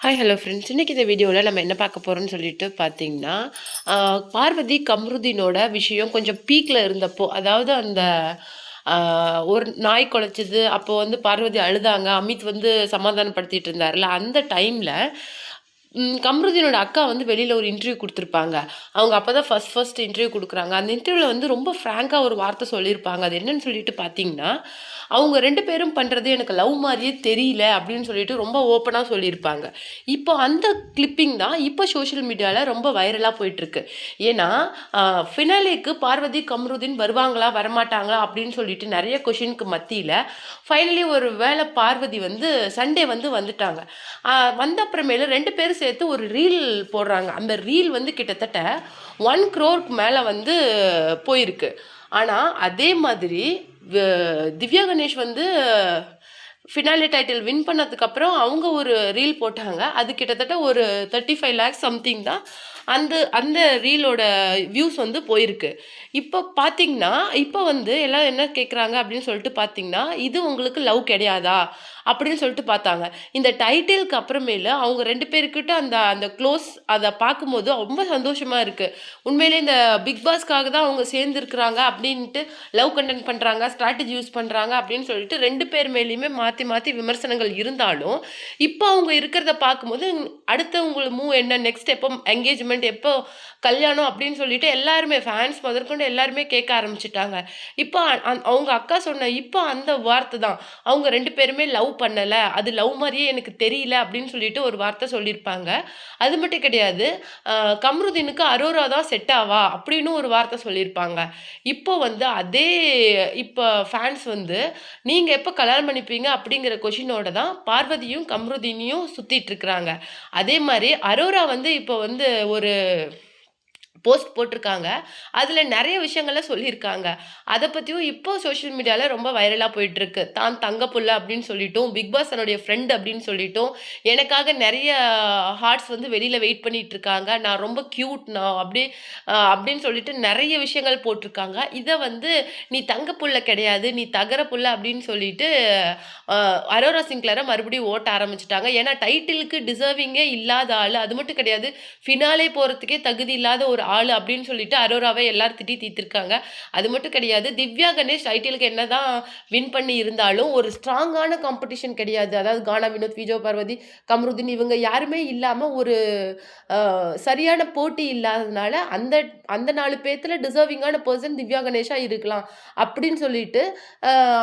Hi hello friends இன்றைக்கி இந்த வீடியோவில் நம்ம என்ன பார்க்க போகிறோம்னு சொல்லிட்டு பார்த்தீங்கன்னா பார்வதி கம்ருதீனோட விஷயம் கொஞ்சம் பீக்கில் இருந்தப்போ அதாவது அந்த ஒரு நாய் குலைச்சது அப்போ வந்து பார்வதி அழுதாங்க அமித் வந்து சமாதானப்படுத்திட்டு இருந்தார்ல அந்த டைமில் கம்ருதீனோட அக்கா வந்து வெளியில் ஒரு இன்டர்வியூ கொடுத்துருப்பாங்க. அவங்க அப்போ தான் ஃபஸ்ட் ஃபஸ்ட் இன்டர்வியூ கொடுக்குறாங்க. அந்த இன்டர்வியூவில் வந்து ரொம்ப ஃப்ராங்காக ஒரு வார்த்தை சொல்லியிருப்பாங்க. அது என்னன்னு சொல்லிட்டு பார்த்தீங்கன்னா அவங்க ரெண்டு பேரும் பண்ணுறது எனக்கு லவ் மாதிரியே தெரியல அப்படின்னு சொல்லிட்டு ரொம்ப ஓப்பனாக சொல்லியிருப்பாங்க. இப்போ அந்த கிளிப்பிங் தான் இப்போ சோஷியல் மீடியாவில் ரொம்ப வைரலாக போயிட்டுருக்கு. ஏன்னா ஃபினாலேக்கு பார்வதி கம்ருதீன் வருவாங்களா வரமாட்டாங்களா அப்படின்னு சொல்லிட்டு நிறைய கொஷினுக்கு மத்தியில் ஃபைனலி ஒரு வேளை பார்வதி வந்து சண்டே வந்து வந்துட்டாங்க. வந்த அப்புறமேலு ரெண்டு பேரும் சேர்த்து ஒரு ரீல் போடுறாங்க. அந்த ரீல் வந்து கிட்டத்தட்ட ஒன் க்ரோருக்கு மேலே வந்து போயிருக்கு. ஆனால் அதே மாதிரி திவ்யா கணேஷ் வந்து ஃபினாலே டைட்டில் வின் பண்ணதுக்கப்புறம் அவங்க ஒரு ரீல் போட்டாங்க. அது கிட்டத்தட்ட ஒரு தேர்ட்டி ஃபைவ் லேக்ஸ் சம்திங் தான். அந்த அந்த ரீலோட வியூஸ் வந்து போயிருக்கு. இப்போ பார்த்தீங்கன்னா இப்போ வந்து எல்லாம் என்ன கேட்குறாங்க அப்படின்னு சொல்லிட்டு பார்த்தீங்கன்னா இது உங்களுக்கு லவ் கிடையாதா? அப்படின்னு சொல்லிட்டு பார்த்தாங்க. இந்த டைட்டிலுக்கு அப்புறமேல அவங்க ரெண்டு பேருக்கிட்ட அந்த அந்த க்ளோஸ் அதை பார்க்கும்போது ரொம்ப சந்தோஷமாக இருக்குது உண்மையிலே இந்த பிக் பாஸ்க்காக தான் அவங்க சேர்ந்துருக்குறாங்க அப்படின்ட்டு லவ் கண்டென்ட் பண்ணுறாங்க ஸ்ட்ராட்டஜி யூஸ் பண்ணுறாங்க அப்படின்னு சொல்லிட்டு ரெண்டு பேர் மேலேயுமே மாற்றி மாற்றி விமர்சனங்கள் இருந்தாலும் இப்போ அவங்க இருக்கிறத பார்க்கும்போது அடுத்தவங்களை மூவ் என்ன நெக்ஸ்ட் எப்போ என்கேஜ்மெண்ட் எப்போ கல்யாணம் அப்படின்னு சொல்லிட்டு எல்லாருமே ஃபேன்ஸ் முதற்கொண்டு எல்லாருமே கேட்க ஆரம்பிச்சிட்டாங்க. இப்போ அவங்க அக்கா சொன்ன இப்போ அந்த வார்த்தை தான். அவங்க ரெண்டு பேருமே லவ் பண்ணலை. அது லவ் மாதிரியே எனக்கு தெரியல அப்படின்னு சொல்லிட்டு ஒரு வார்த்தை சொல்லியிருப்பாங்க. அது மட்டும் கிடையாது. கம்ருதீனுக்கு அரோரா தான் செட் ஆவா அப்படின்னு ஒரு வார்த்தை சொல்லியிருப்பாங்க. இப்போ வந்து அதே இப்போ ஃபேன்ஸ் வந்து நீங்கள் எப்போ கல்யாணம் பண்ணிப்பீங்க அப்படிங்கிற கொஷினோட தான் பார்வதியும் கம்ருதீனையும் சுற்றிட்டு இருக்கிறாங்க. அதே மாதிரி அரோரா வந்து இப்போ வந்து ஒரு ஒரு போஸ்ட் போட்டிருக்காங்க. அதில் நிறைய விஷயங்களை சொல்லியிருக்காங்க. அதை பற்றியும் இப்போ சோஷியல் மீடியாவில் ரொம்ப வைரலாக போயிட்டுருக்கு. தான் தங்க புள்ள அப்படின்னு சொல்லிட்டோம் பிக் பாஸ் தன்னுடைய ஃப்ரெண்ட் அப்படின்னு சொல்லிட்டோம் எனக்காக நிறைய ஹார்ட்ஸ் வந்து வெளியில் வெயிட் பண்ணிட்டு இருக்காங்க நான் ரொம்ப க்யூட் நான் அப்படி அப்படின்னு சொல்லிட்டு நிறைய விஷயங்கள் போட்டிருக்காங்க. இதை வந்து நீ தங்க புள்ள கிடையாது நீ தகர புள்ள அப்படின்னு சொல்லிட்டு அரோரா சிங்க்லரை மறுபடியும் ஓட்ட ஆரம்பிச்சிட்டாங்க. ஏன்னா டைட்டிலுக்கு டிசர்விங்கே இல்லாத ஆள். அது மட்டும் கிடையாது ஃபினாலே போகிறதுக்கே தகுதி இல்லாத ஒரு ஆள் அப்படின்னு சொல்லிட்டு அரோராவை எல்லாரும் திட்டி தீர்த்திருக்காங்க. அது மட்டும் கிடையாது திவ்யா கணேஷ் டைட்டிலுக்கு என்னதான் வின் பண்ணி இருந்தாலும் ஒரு ஸ்ட்ராங்கான காம்படிஷன் கிடையாது. அதாவது கானா வினோத் விஜய் பார்வதி கமருதீன் இவங்க யாருமே இல்லாமல் ஒரு சரியான போட்டி இல்லாததுனால அந்த அந்த நாலு பேர்த்தில் டிசர்விங்கான பர்சன் திவ்யா கணேஷாக இருக்கலாம் அப்படின்னு சொல்லிட்டு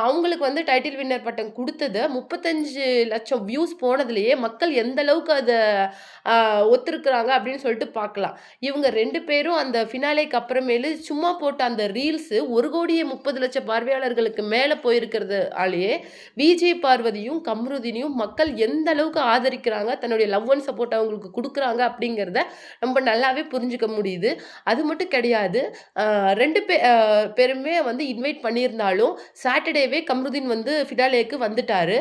அவங்களுக்கு வந்து டைட்டில் வின்னர் பட்டம் கொடுத்தது. முப்பத்தஞ்சு லட்சம் வியூஸ் போனதுலேயே மக்கள் எந்த அளவுக்கு அதை ஒத்துருக்குறாங்க அப்படின்னு சொல்லிட்டு பார்க்கலாம். இவங்க ரெண்டு பேரும் அந்த ஃபினாலேக்கு அப்புறமேலு சும்மா போட்ட அந்த ரீல்ஸு ஒரு கோடியே முப்பது லட்சம் பார்வையாளர்களுக்கு மேலே போயிருக்கிறது ஆலேயே விஜய் பார்வதியும் கம்ருதினியும் மக்கள் எந்த அளவுக்கு ஆதரிக்கிறாங்க தன்னுடைய லவ் அண்ட் சப்போர்ட் அவங்களுக்கு கொடுக்குறாங்க அப்படிங்கிறத நம்ம நல்லாவே புரிஞ்சுக்க முடியுது. அது மட்டும் கிடையாது ரெண்டு பே பேருமே வந்து இன்வைட் பண்ணியிருந்தாலும் சாட்டர்டேவே கம்ருதீன் வந்து ஃபிடாலேக்கு வந்துட்டாரு.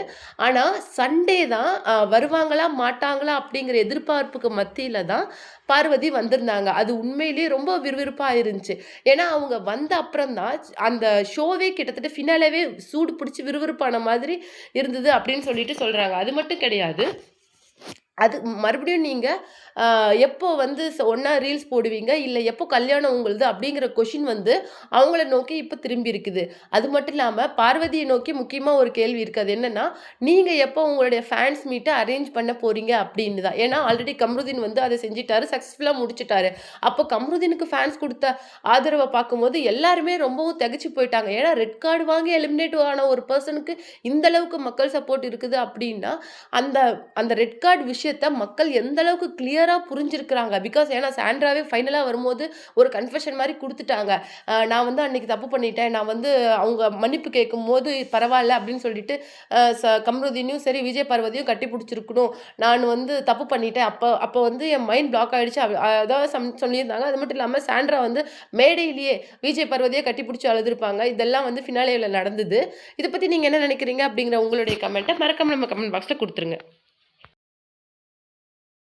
ஆனால் சண்டே தான் வருவாங்களா மாட்டாங்களா அப்படிங்கிற எதிர்பார்ப்புக்கு மத்தியில் தான் பார்வதி வந்திருந்தாங்க. அது உண்மையிலேயே ரொம்ப விறுவிறுப்பாக இருந்துச்சு. ஏன்னா அவங்க வந்த அப்புறம் தான் அந்த ஷோவே கிட்டத்தட்ட ஃபினாலேவே சூடு பிடிச்சி விறுவிறுப்பான மாதிரி இருந்தது அப்படின்னு சொல்லிட்டு சொல்கிறாங்க அது மட்டும் கிடையாது. அது மறுபடியும் நீங்கள் எப்போ வந்து ஒன்றா ரீல்ஸ் போடுவீங்க? இல்லை எப்போ கல்யாணம் உங்களுது? அப்படிங்கிற கொஷின் வந்து அவங்கள நோக்கி இப்போ திரும்பி இருக்குது. அது மட்டும் இல்லாமல் பார்வதியை நோக்கி முக்கியமாக ஒரு கேள்வி இருக்குது அது என்னென்னா நீங்கள் எப்போ உங்களுடைய ஃபேன்ஸ் மீட்டை அரேஞ்ச் பண்ண போகிறீங்க அப்படின்னு தான். ஏன்னா ஆல்ரெடி கம்ருதீன் வந்து அதை செஞ்சிட்டாரு சக்ஸஸ்ஃபுல்லாக முடிச்சிட்டாரு. அப்போ கம்ருதீனுக்கு ஃபேன்ஸ் கொடுத்த ஆதரவை பார்க்கும்போது எல்லாருமே ரொம்பவும் திகச்சு போயிட்டாங்க. ஏன்னா ரெட் கார்டு வாங்கி எலிமினேட் ஆன ஒரு பர்சனுக்கு இந்த அளவுக்கு மக்கள் சப்போர்ட் இருக்குது அப்படின்னா அந்த அந்த ரெட் கார்டு விஷயம் விஷயத்த மக்கள் எந்த அளவுக்கு கிளியராக புரிஞ்சிருக்கிறாங்க? பிகாஸ் ஏன்னா சாண்ட்ராவே ஃபைனலாக வரும்போது ஒரு கன்ஃபெஷன் மாதிரி கொடுத்துட்டாங்க. நான் வந்து அன்னைக்கு தப்பு பண்ணிட்டேன். நான் வந்து அவங்க மன்னிப்பு கேட்கும் போது பரவாயில்ல அப்படின்னு சொல்லிட்டு அஹ் ச சரி விஜய் பார்வதியும் கட்டி பிடிச்சிருக்கணும். நான் வந்து தப்பு பண்ணிட்டேன். அப்போ அப்போ வந்து என் மைண்ட் பிளாக் ஆகிடுச்சு அதாவது சம் சொல்லியிருந்தாங்க. அது மட்டும் இல்லாமல் சாண்ட்ரா வந்து மேடையிலேயே விஜய் பர்வதியை கட்டி பிடிச்சி அழுதுருப்பாங்க. இதெல்லாம் வந்து ஃபினாலேவில் நடந்தது. இதை பற்றி நீங்கள் என்ன நினைக்கிறீங்க அப்படிங்கிற உங்களுடைய கமெண்ட்டை மறக்காமல் நம்ம கமெண்ட் பாக்ஸில் கொடுத்துருங்க.